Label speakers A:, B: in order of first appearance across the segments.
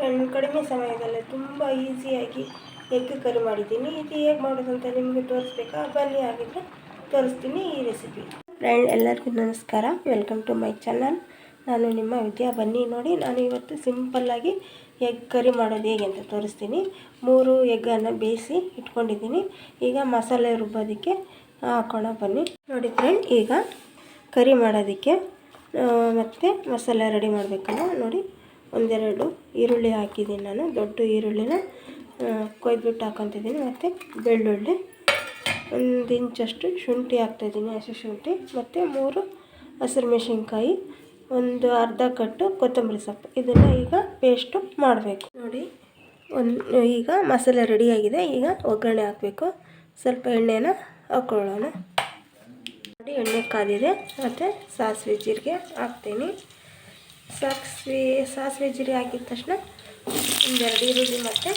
A: Friend ಕಡಿಮೆ ಸಮಯದಲ್ಲೇ ತುಂಬ ಈಸಿಯಾಗಿ ಎಗ್ ಕರಿ ಮಾಡಿದ್ದೀನಿ. ಇದು ಹೇಗೆ ಮಾಡೋದು ಅಂತ ನಿಮಗೆ ತೋರಿಸ್ಬೇಕಾ? ಬನ್ನಿ ಆಗಿದ್ರೆ ತೋರಿಸ್ತೀನಿ ಈ ರೆಸಿಪಿ ಫ್ರೆಂಡ್ ಎಲ್ಲರಿಗೂ ನಮಸ್ಕಾರ. ವೆಲ್ಕಮ್ ಟು ಮೈ ಚಾನಲ್ ನಾನು ನಿಮ್ಮ ವಿದ್ಯಾ ಬನ್ನಿ. ನೋಡಿ, ನಾನು ಇವತ್ತು ಸಿಂಪಲ್ಲಾಗಿ ಎಗ್ ಕರಿ ಮಾಡೋದು ಹೇಗೆ ಅಂತ ತೋರಿಸ್ತೀನಿ. ಮೂರು ಎಗ್ಗನ್ನು ಬೇಯಿಸಿ ಇಟ್ಕೊಂಡಿದ್ದೀನಿ. ಈಗ ಮಸಾಲೆ ರುಬ್ಬೋದಕ್ಕೆ ಹಾಕೋಣ, ಬನ್ನಿ. ನೋಡಿ ಫ್ರೆಂಡ್ ಈಗ ಕರಿ ಮಾಡೋದಕ್ಕೆ ಮತ್ತು ಮಸಾಲೆ ರೆಡಿ ಮಾಡಬೇಕಲ್ಲ ನೋಡಿ. ಒಂದೆರಡು ಈರುಳ್ಳಿ ಹಾಕಿದ್ದೀನಿ ನಾನು, ದೊಡ್ಡ ಈರುಳ್ಳಿನ ಕೊಯ್ದುಬಿಟ್ಟು ಹಾಕೊತಿದ್ದೀನಿ ಮತ್ತು ಬೆಳ್ಳುಳ್ಳಿ. ಒಂದು ಇಂಚಷ್ಟು ಶುಂಠಿ ಹಾಕ್ತಾಯಿದ್ದೀನಿ, ಹಸಿ ಶುಂಠಿ, ಮತ್ತು ಮೂರು ಹಸಿರು ಮೆಣಸಿನ್ಕಾಯಿ, ಒಂದು ಅರ್ಧ ಕಟ್ಟು ಕೊತ್ತಂಬರಿ ಸೊಪ್ಪು. ಇದನ್ನು ಈಗ ಪೇಸ್ಟು ಮಾಡಬೇಕು. ನೋಡಿ, ಒಂದು, ಈಗ ಮಸಾಲೆ ರೆಡಿಯಾಗಿದೆ ಈಗ ಒಗ್ಗರಣೆ ಹಾಕಬೇಕು. ಸ್ವಲ್ಪ ಎಣ್ಣೆನ ಹಾಕ್ಕೊಳ್ಳೋಣ ನೋಡಿ, ಎಣ್ಣೆ ಕಾದಿದೆ, ಮತ್ತು ಸಾಸಿವೆ ಜೀರಿಗೆ ಹಾಕ್ತೀನಿ. ಸಾಸಿವೆ ಸಾಸಿವೆ ಜೀರಿಗೆ ಹಾಕಿದ ತಕ್ಷಣ ಒಂದೆರಡು ಈರುಳ್ಳಿ ಮತ್ತು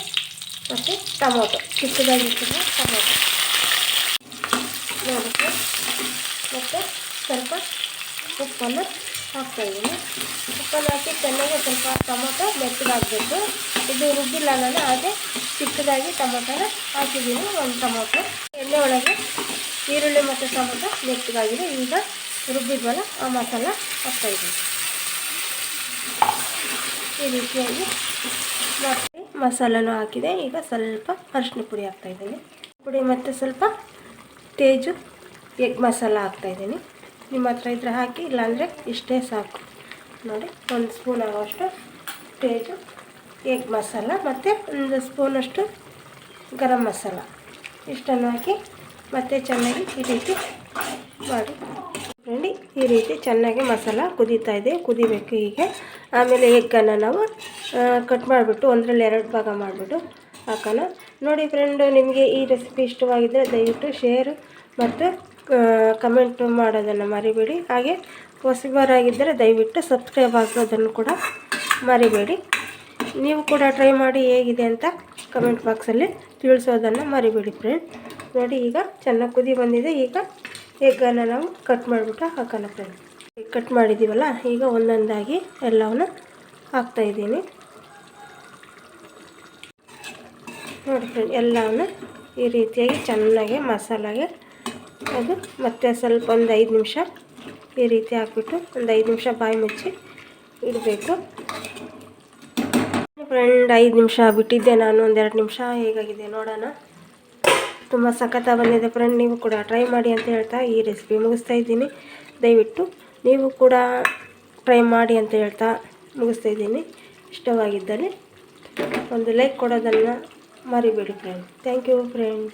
A: ಮತ್ತು ಟೊಮೊಟೊ ಚಿಕ್ಕದಾಗಿ ಟೊಮೊಟೊ. ನೋಡಿದ್ರೆ ಮತ್ತು ಸ್ವಲ್ಪ ಉಪ್ಪನ್ನು ಹಾಕ್ತಾಯಿದ್ದೀನಿ ಉಪ್ಪನ್ನು ಹಾಕಿ ಚೆನ್ನಾಗಿ ಸ್ವಲ್ಪ ಟೊಮೊಟೊ ಮೆತ್ತಗಾಗಬೇಕು. ಇದು ರುಬ್ಬಿಲ್ಲ ನಾನು ಹಾಗೆ ಚಿಕ್ಕದಾಗಿ ಟೊಮೊಟೊನ ಹಾಕಿದ್ದೀನಿ, ಒಂದು ಟೊಮೊಟೊ. ಎಣ್ಣೆ ಒಳಗೆ ಈರುಳ್ಳಿ ಮತ್ತು ಟೊಮೊಟೊ ಮೆತ್ತಗಾಗಿದೆ. ಈಗ ರುಬ್ಬಿದ್ವಲ್ಲ, ಆ ಮಸಾಲ ಹಾಕ್ತಾಯಿದ್ದೀನಿ ಈ ರೀತಿಯಾಗಿ ಮತ್ತೆ ಮಸಾಲನೂ ಹಾಕಿದೆ. ಈಗ ಸ್ವಲ್ಪ ಅರಿಶಿನ ಪುಡಿ ಹಾಕ್ತಾಯಿದ್ದೀನಿ ಪುಡಿ ಮತ್ತು ಸ್ವಲ್ಪ ತೇಜು, ಎಗ್ ಮಸಾಲ ಹಾಕ್ತಾಯಿದ್ದೀನಿ ನಿಮ್ಮ ಹತ್ರ ಇದ್ರೆ ಹಾಕಿ, ಇಲ್ಲಾಂದರೆ ಇಷ್ಟೇ ಸಾಕು. ನೋಡಿ, ಒಂದು ಸ್ಪೂನ್ ಆಗೋಷ್ಟು ತೇಜು, ಎಗ್ ಮಸಾಲ ಮತ್ತು ಒಂದು ಸ್ಪೂನಷ್ಟು ಗರಂ ಮಸಾಲ. ಇಷ್ಟನ್ನು ಹಾಕಿ ಮತ್ತು ಚೆನ್ನಾಗಿ ಈ ರೀತಿ ಮಾಡಿ. ನೋಡಿ, ಈ ರೀತಿ ಚೆನ್ನಾಗಿ ಮಸಾಲ ಕುದೀತಾ ಇದೆ. ಕುದಿಬೇಕು ಹೀಗೆ. ಆಮೇಲೆ ಎಗ್ಗನ್ನು ನಾವು ಕಟ್ ಮಾಡಿಬಿಟ್ಟು ಒಂದರಲ್ಲಿ ಎರಡು ಭಾಗ ಮಾಡಿಬಿಟ್ಟು ಹಾಕೋಣ. ನೋಡಿ ಫ್ರೆಂಡು ನಿಮಗೆ ಈ ರೆಸಿಪಿ ಇಷ್ಟವಾಗಿದ್ದರೆ ದಯವಿಟ್ಟು ಶೇರ್ ಮತ್ತು ಕಮೆಂಟ್ ಮಾಡೋದನ್ನು ಮರಿಬೇಡಿ. ಹಾಗೆ ಹೊಸಬರಾಗಿದ್ದರೆ ದಯವಿಟ್ಟು ಸಬ್ಸ್ಕ್ರೈಬ್ ಆಗೋದನ್ನು ಕೂಡ ಮರಿಬೇಡಿ. ನೀವು ಕೂಡ ಟ್ರೈ ಮಾಡಿ ಹೇಗಿದೆ ಅಂತ ಕಮೆಂಟ್ ಬಾಕ್ಸಲ್ಲಿ ತಿಳಿಸೋದನ್ನು ಮರಿಬೇಡಿ ಫ್ರೆಂಡ್ ನೋಡಿ, ಈಗ ಚೆನ್ನಾಗಿ ಕುದಿ ಬಂದಿದೆ. ಈಗ ಎಗ್ಗನ್ನು ನಾವು ಕಟ್ ಮಾಡಿಬಿಟ್ಟು ಹಾಕೋಣ ಫ್ರೆಂಡ್ ಕಟ್ ಮಾಡಿದ್ದೀವಲ್ಲ, ಈಗ ಒಂದೊಂದಾಗಿ ಎಲ್ಲವನ್ನು ಹಾಕ್ತಾಯಿದ್ದೀನಿ ನೋಡಿ ಫ್ರೆಂಡ್ ಎಲ್ಲವನ್ನು ಈ ರೀತಿಯಾಗಿ ಚೆನ್ನಾಗಿ ಮಸಾಲಾಗೆ ಅದು ಮತ್ತೆ ಸ್ವಲ್ಪ ಒಂದು ಐದು ನಿಮಿಷ ಈ ರೀತಿ ಹಾಕ್ಬಿಟ್ಟು ಒಂದು ಐದು ನಿಮಿಷ ಬಾಯಿ ಮುಚ್ಚಿ ಇಡಬೇಕು. ಫ್ರೆಂಡ್ ಐದು ನಿಮಿಷ ಬಿಟ್ಟಿದ್ದೆ ನಾನು ಒಂದೆರಡು ನಿಮಿಷ ಹೇಗಾಗಿದೆ ನೋಡೋಣ. ತುಂಬ ಸಖತ್ತ ಬಂದಿದೆ ಫ್ರೆಂಡ್ ನೀವು ಕೂಡ ಟ್ರೈ ಮಾಡಿ ಅಂತ ಹೇಳ್ತಾ ಈ ರೆಸಿಪಿ ಮುಗಿಸ್ತಾ ಇದ್ದೀನಿ. ದಯವಿಟ್ಟು ನೀವು ಕೂಡ ಟ್ರೈ ಮಾಡಿ ಅಂತ ಹೇಳ್ತಾ ಮುಗಿಸ್ತಾ ಇದ್ದೀನಿ. ಇಷ್ಟವಾಗಿದ್ದಲ್ಲಿ ಒಂದು ಲೈಕ್ ಕೊಡೋದನ್ನು ಮರಿಬೇಡಿ ಫ್ರೆಂಡ್ ಥ್ಯಾಂಕ್ ಯು ಫ್ರೆಂಡ್